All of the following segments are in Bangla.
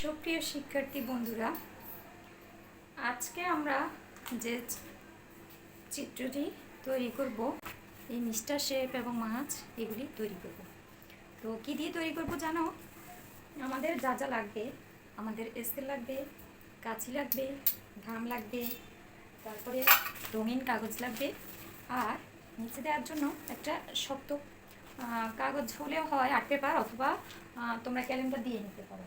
সুপ্রিয় শিক্ষার্থী বন্ধুরা, আজকে আমরা যে চিত্রটি তৈরি করব, এই মিস্টার শেপ এবং মাছ এগুলি তৈরি করব। তো কী দিয়ে তৈরি করব জানো? আমাদের যা যা লাগবে, আমাদের স্কেল লাগবে, কাঁচি লাগবে, ঘাম লাগবে, তারপরে রঙিন কাগজ লাগবে, আর নিচে দেওয়ার জন্য একটা শক্ত কাগজ হলেও হয় আর্ট পেপার অথবা তোমরা ক্যালেন্ডার দিয়ে নিতে পারো।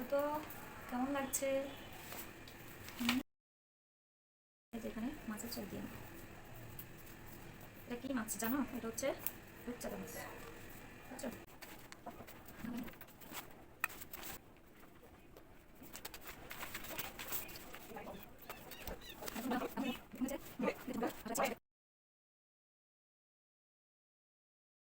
দেখো তো, কেমন লাগছে? এখানে মাছের চোখ দিয়ে। এটা কি মাছ জানো? এটা হচ্ছে রূপচাঁদা মাছ।